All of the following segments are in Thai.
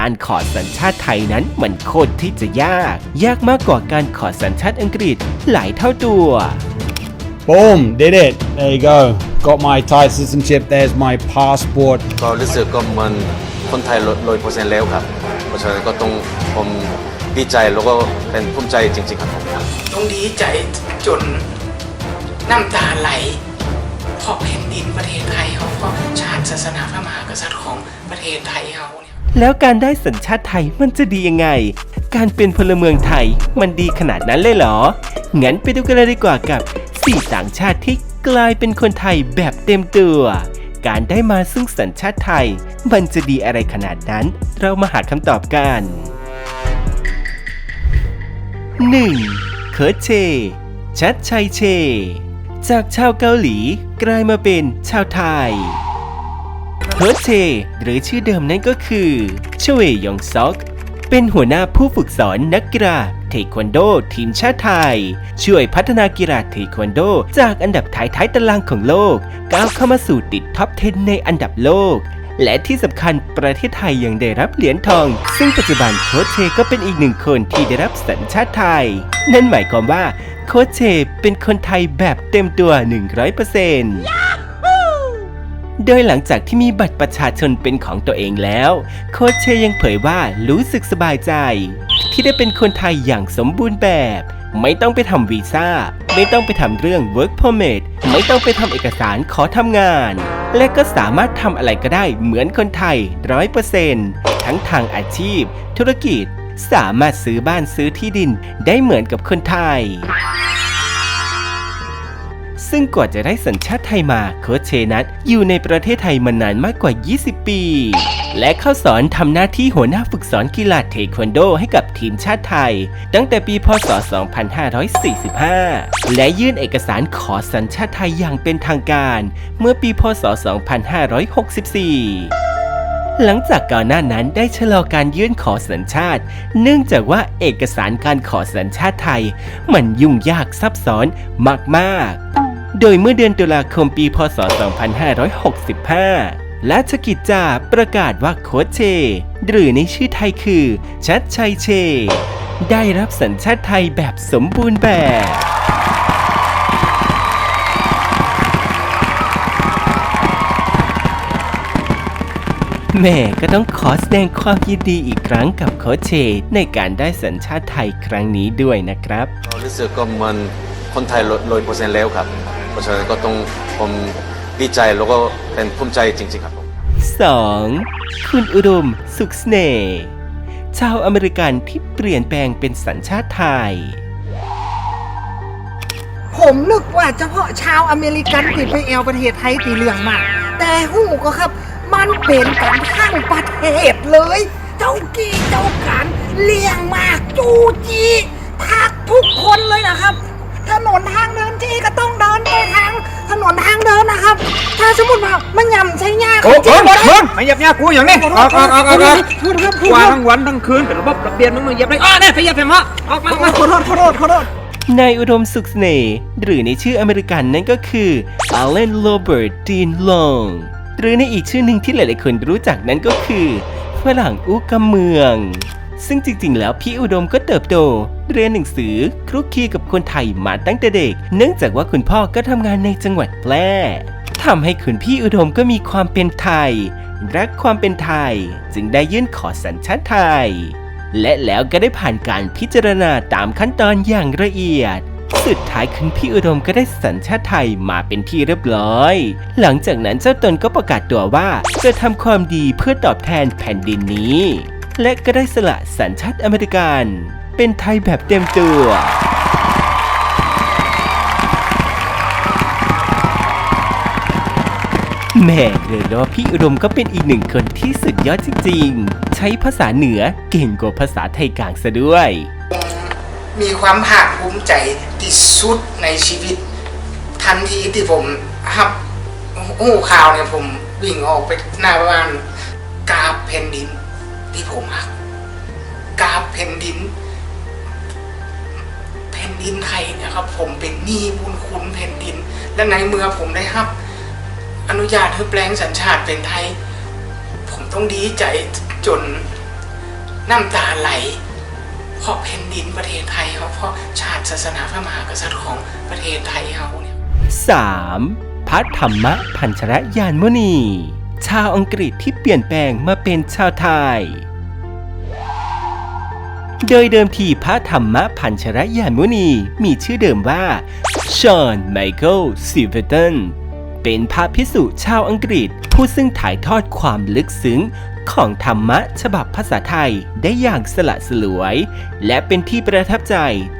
การขอสัญชาติไทยนั้นมันโคตรที่จะยาก ยากมากกว่าการขอสัญชาติอังกฤษหลายเท่าตัว Boom, did it. There you go. Got my Thai citizenship. There's my passport. ก็รู้สึกก็เหมันคนไทยร้อยเปอร์เซ็นต์แล้วครับ เพราะฉะนั้นก็ต้องผมดีใจแล้วก็เป็นภูมิใจจริง ๆ ครับผมต้องดีใจจนน้ำตาไหลเพราะแผ่นดินประเทศไทยเขาเพราะชาติศาสนาพระมหากษัตริย์ของประเทศไทยเขาเนี่ย แล้วการได้สัญชาติไทยมันจะดียังไง การเป็นพลเมืองไทยมันดีขนาดนั้นเลยเหรอ งั้นไปดูกันเลยดีกว่ากับสี่ต่างชาติที่กลายเป็นคนไทยแบบเต็มตัว การได้มาซึ่งสัญชาติไทย มันจะดีอะไรขนาดนั้น เรามาหาคำตอบกัน 1. เคิร์ทเช ชัดชัยเช จากชาวเกาหลีกลายมาเป็นชาวไทย เคิร์ทเชหรือชื่อเดิมนั่นก็คือชเวยองซอก เป็นหัวหน้าผู้ฝึกสอนนักกีฬาเทควันโด ทีมชาติไทย ช่วยพัฒนากีฬาเทควันโด จากอันดับท้ายๆตารางของโลก ก้าวเข้ามาสู่ติดท็อป 10 ในอันดับโลกและที่สำคัญประเทศไทยยังได้รับเหรียญทอง ซึ่งปัจจุบันโคชเชก็เป็นอีกหนึ่งคนที่ได้รับสัญชาติไทย นั่นหมายความว่าโคชเชเป็นคนไทยแบบเต็มตัว 100% โดยหลังจากที่มีบัตรประชาชนเป็นของตัวเองแล้ว โคชเชยังเผยว่ารู้สึกสบายใจ ที่ได้เป็นคนไทยอย่างสมบูรณ์แบบ ไม่ต้องไปทำวีซ่า ไม่ต้องไปทำเรื่อง work permit ไม่ต้องไปทำเอกสารขอทำงาน และก็สามารถทำอะไรก็ได้เหมือนคนไทยร้อยเปอร์เซนต์ทั้งทางอาชีพ ธุรกิจ สามารถซื้อบ้านซื้อที่ดินได้เหมือนกับคนไทย ซึ่งกว่าจะได้สัญชาติไทยมาโค้ชเชนัทอยู่ในประเทศไทยมานานมากกว่า 20 ปี และเข้าสอนทำหน้าที่หัวหน้าฝึกสอนกีฬาเทควันโดให้กับทีมชาติไทย ตั้งแต่ปีพศ 2545 และยื่นเอกสารขอสัญชาติไทยอย่างเป็นทางการ เมื่อปีพศ 2564หลังจากก่อนหน้านั้นได้ชะลอการยื่นขอสัญชาติ เนื่องจากว่าเอกสารการขอสัญชาติไทย มันยุ่งยากซับซ้อนมาก ๆ โดยเมื่อเดือนตุลาคมปี พศ 2565ราชกิจจาประกาศว่าโคชเช หรือในชื่อไทยคือ ชัดชัยเช ได้รับสัญชาติไทยแบบสมบูรณ์แบบ แม่ก็ต้องขอแสดงความยินดีอีกครั้งกับโคชเช ในการได้สัญชาติไทยครั้งนี้ด้วยนะครับก็รู้สึกก็เหมันคนไทยร้อยเปอร์เซ็นต์แล้วครับ เพราะฉะนั้นก็ต้องผมดีใจแล้วก็เป็นภูมิใจจริง ๆ ครับผม 2. คุณอุดม สุขเสน่ห์ชาวอเมริกันที่เปลี่ยนแปลงเป็นสัญชาติไทย ผมนึกว่าเฉพาะชาวอเมริกันที่ไปแอลประเทศไทยตีเรื่องมาก แต่หูก็ครับ มันเป็นกันทั้งประเทศเลย เจ้ากี้เจ้าการเลี้ยงมากจูจีทักทุกคนเลยนะครับ ถนนทางเดินที่ก็ต้องเดินไปทางถนนทางเดินนะครับ ถ้าสมมติว่ามันย่ำใช้ยากโอ้จริเบิ้งงๆเบิ้งมาเหยียบเนี่ยกูอย่างนี้ออกออกออกออกออกพูดครับพูดกว่าครับทั้งวันทั้งคืนเป็นระบบระเบียบมึงมึงเหยียบเลยอ้อเนี่ยไปเหยียบเถอะมะออกมาออกมา ขอโทษขอโทษขอโทษนายอุดมสุขเสน่ห์หรือในชื่ออเมริกันนั่นก็คืออ l เลนโรเบิร์ตดีนลองหรือในอีกชื่อหนึ่งที่หลายๆคนรู้จักนั้นก็คือฝรั่งอุกำเมือง ซึ่งจริงๆ แล้วพี่อุดมก็เติบโต เรียนหนังสือคลุกคลีกับคนไทยมาตั้งแต่เด็ก เนื่องจากว่าคุณพ่อก็ทำงานในจังหวัดแพร่ทำให้คุณพี่อุดมก็มีความเป็นไทย รักความเป็นไทย จึงได้ยื่นขอสัญชาติไทย และแล้วก็ได้ผ่านการพิจารณาตามขั้นตอนอย่างละเอียดสุดท้ายคุณพี่อุดมก็ได้สัญชาติไทยมาเป็นที่เรียบร้อย หลังจากนั้นเจ้าตนก็ประกาศตัวว่าจะทำความดีเพื่อตอบแทนแผ่นดินนี้ และก็ได้สละสัญชาติอเมริกัน เป็นไทยแบบเต็มตัวแม่เลยว่าพี่อุดมก็เป็นอีกหนึ่งคนที่สุดยอดจริงๆ ใช้ภาษาเหนือเก่งกว่าภาษาไทยกลางซะด้วย มีความภาคภูมิใจที่สุดในชีวิต ทันทีที่ผมฮับหูข่าวเนี่ยผมวิ่งออกไปหน้าบ้านกราบแผ่นดิน ที่ผมฮักกาบแผ่นดินแผ่นดินไทยเนะครับ ผมเป็นหนี้บุญคุณแผ่นดิน และในเมื่อผมได้รับ อนุญาตให้แปลงสัญชาติเป็นไทย ผมต้องดีใจจนน้ำตาไหลเพราะแผ่นดินประเทศไทยเขาเพราะชาติศาสนาพระมหากษัตริย์ของประเทศไทยเขาเนี่ย 3. พระธรรมพัญชรยานมุนี ชาวอังกฤษที่เปลี่ยนแปลงมาเป็นชาวไทย โดยเดิมทีพระธรรมพัญชรยานมุนีมีชื่อเดิมว่าชอนไมเคิลซิเวตันเป็นพระพิสุชาวอังกฤษ ผู้ซึ่งถ่ายทอดความลึกซึ้งของธรรมะฉบับภาษาไทยได้อย่างสละสลวย และเป็นที่ประทับใจ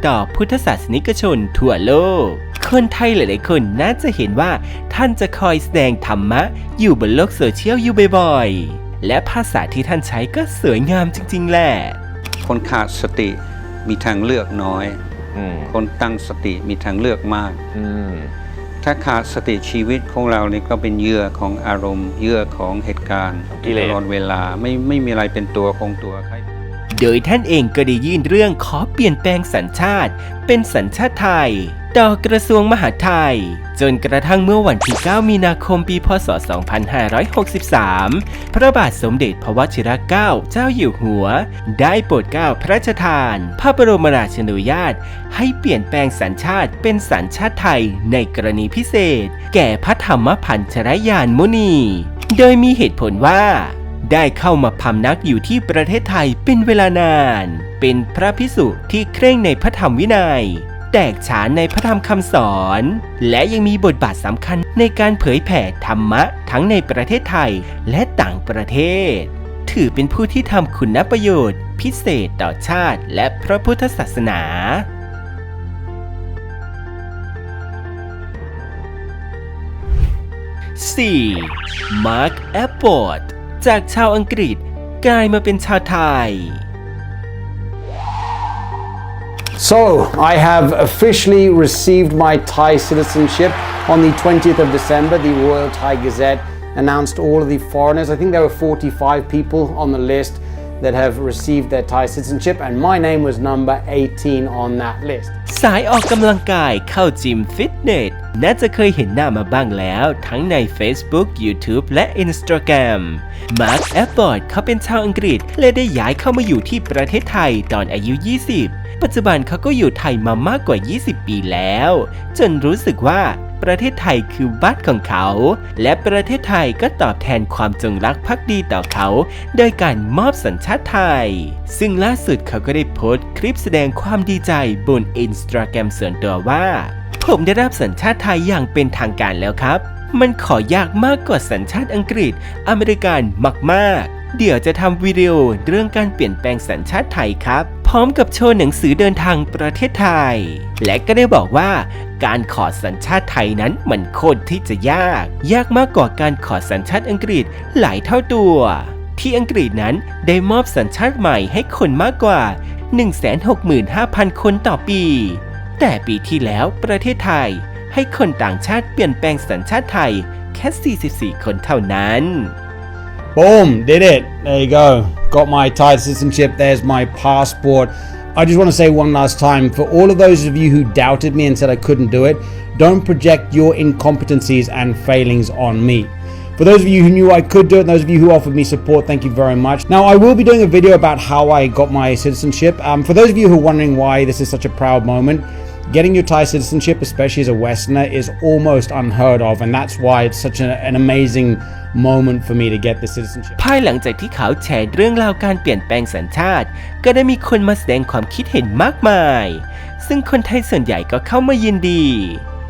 ต่อพุทธศาสนิกชนทั่วโลก คนไทยหลายๆคนน่าจะเห็นว่าท่านจะคอยแสดงธรรมะ อยู่บนโลกโซเชียลอยู่บ่อยๆ และภาษาที่ท่านใช้ก็สวยงามจริง ๆ แหละ คนขาดสติมีทางเลือกน้อยอืมคนตั้งสติมีทางเลือกมากอืมถ้าขาดสติชีวิตของเรานี่ก็เป็นเหยื่อของอารมณ์เหยื่อของเหตุการณ์กิเลส ตลอดเวลาไม่ไม่มีอะไรเป็นตัวคงตัวใคร โดยท่านเองก็ได้ยื่นเรื่องขอเปลี่ยนแปลงสัญชาติ เป็นสัญชาติไทย ต่อกระทรวงมหาดไทย จนกระทั่งเมื่อวันที่ 9 มีนาคมปีพศ 2563 พระบาทสมเด็จพระวชิรเกล้าเจ้าอยู่หัว ได้โปรดเกล้าพระราชทาน พระบรมราชนูญาต ให้เปลี่ยนแปลงสัญชาติเป็นสัญชาติไทยในกรณีพิเศษ แก่พระธรรมพันชรยานมุนี โดยมีเหตุผลว่าได้เข้ามาพำนักอยู่ที่ประเทศไทยเป็นเวลานาน เป็นพระพิสุที่เคร่งในพระธรรมวินัย แตกฉานในพระธรรมคำสอน และยังมีบทบาทสำคัญในการเผยแผ่ธรรมะทั้งในประเทศไทยและต่างประเทศ ถือเป็นผู้ที่ทำคุณประโยชน์ พิเศษต่อชาติและพระพุทธศาสนา 4. มาร์คแอปปอร์ตจากชาวอังกฤษกลายมาเป็นชาวไทย So, I have officially received my Thai citizenship on the 20th of December. The Royal Thai Gazette announced all of the foreigners. I think there were 45 people on the list that have received their Thai citizenship, and my name was number 18 on that list. สายออกกำลังกายเข้าจิมฟิตเนส น่าจะเคยเห็นหน้ามาบ้างแล้ว ทั้งใน Facebook YouTube และ Instagram มาร์คแอปบอร์ดเขาเป็นชาวอังกฤษ และได้ย้ายเข้ามาอยู่ที่ประเทศไทยตอนอายุ 20 ปัจจุบันเขาก็อยู่ไทยมามากกว่า 20 ปีแล้ว จนรู้สึกว่าประเทศไทยคือบ้านของเขา และประเทศไทยก็ตอบแทนความจงรักภักดีต่อเขา โดยการมอบสัญชาติไทย ซึ่งล่าสุดเขาก็ได้โพสต์คลิปแสดงความดีใจบนอินสตาแกรมส่วนตัวว่า ผมได้รับสัญชาติไทยอย่างเป็นทางการแล้วครับ มันขอยากมากกว่าสัญชาติอังกฤษ อเมริกันมาก ๆ เดี๋ยวจะทำวิดีโอเรื่องการเปลี่ยนแปลงสัญชาติไทยครับ พร้อมกับโชว์หนังสือเดินทางประเทศไทย และก็ได้บอกว่าการขอสัญชาติไทยนั้นมันโคตรที่จะยาก ยากมากกว่าการขอสัญชาติอังกฤษหลายเท่าตัว ที่อังกฤษนั้นได้มอบสัญชาติใหม่ให้คนมากกว่า 165,000 คนต่อปี แต่ปีที่แล้วประเทศไทยให้คนต่างชาติเปลี่ยนแปลงสัญชาติไทยแค่ 44 คนเท่านั้น Boom, did it. There you go. Got my Thai citizenship. There's my passport. I just want to say one last time for all of those of you who doubted me and said I couldn't do it, don't project your incompetencies and failings on me. For those of you who knew I could do it, and those of you who offered me support, thank you very much. Now, I will be doing a video about how I got my citizenship. Um, for those of you who are wondering why this is such a proud moment, getting your Thai citizenship, especially as a Westerner, is almost unheard of, and that's why it's such a- an amazing moment for me to get the citizenship. ภายหลังจากที่เขาแชร์เรื่องราวการเปลี่ยนแปลงสัญชาติ ก็ได้มีคนมาแสดงความคิดเห็นมากมาย ซึ่งคนไทยส่วนใหญ่ก็เข้ามายินดี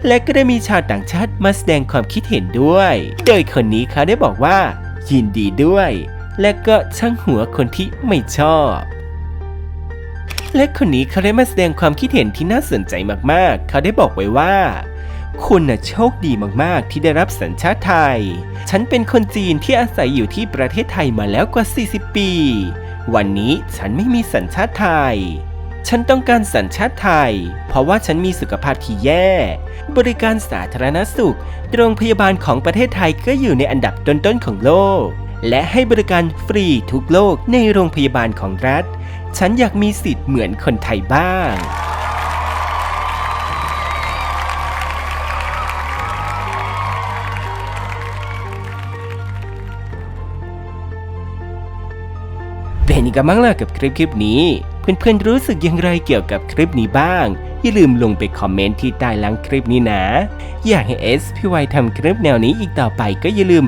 และก็ได้มีชาวต่างชาติมาแสดงความคิดเห็นด้วย โดยคนนี้เขาได้บอกว่า ยินดีด้วย และก็ช่างหัวคนที่ไม่ชอบ และคนนี้เขาได้มาแสดงความคิดเห็นที่น่าสนใจมากๆ เขาได้บอกไว้ว่า คุณน่ะโชคดีมากๆ ที่ได้รับสัญชาติไทย ฉันเป็นคนจีนที่อาศัยอยู่ที่ประเทศไทยมาแล้วกว่า 40 ปี วันนี้ฉันไม่มีสัญชาติไทย ฉันต้องการสัญชาติไทย เพราะว่าฉันมีสุขภาพที่แย่ บริการสาธารณสุข โรงพยาบาลของประเทศไทยก็อยู่ในอันดับต้นๆของโลก และให้บริการฟรีทุกโลกในโรงพยาบาลของรัฐ ฉันอยากมีสิทธิ์เหมือนคนไทยบ้าง เป็นนี่ก็มั่งล่ะกับคลิปคลิปนี้ เพื่อนๆรู้สึกอย่างไรเกี่ยวกับคลิปนี้บ้าง อย่าลืมลงไปคอมเมนต์ที่ใต้ล่างคลิปนี้นะ อยากให้เอสพี่วทำคลิปแนวนี้อีกต่อไปก็อย่าลืม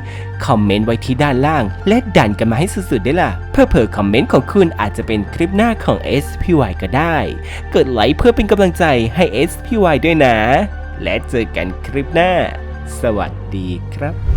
คอมเมนต์ไว้ที่ด้านล่าง และดันกันมาให้สุดๆได้ล่ะ เพื่อเผอคอมเมนต์ของคุณอาจจะเป็นคลิปหน้าของ SPY ก็ได้ กดไลค์เพื่อเป็นกำลังใจให้ SPY ด้วยนะ และเจอกันคลิปหน้า สวัสดีครับ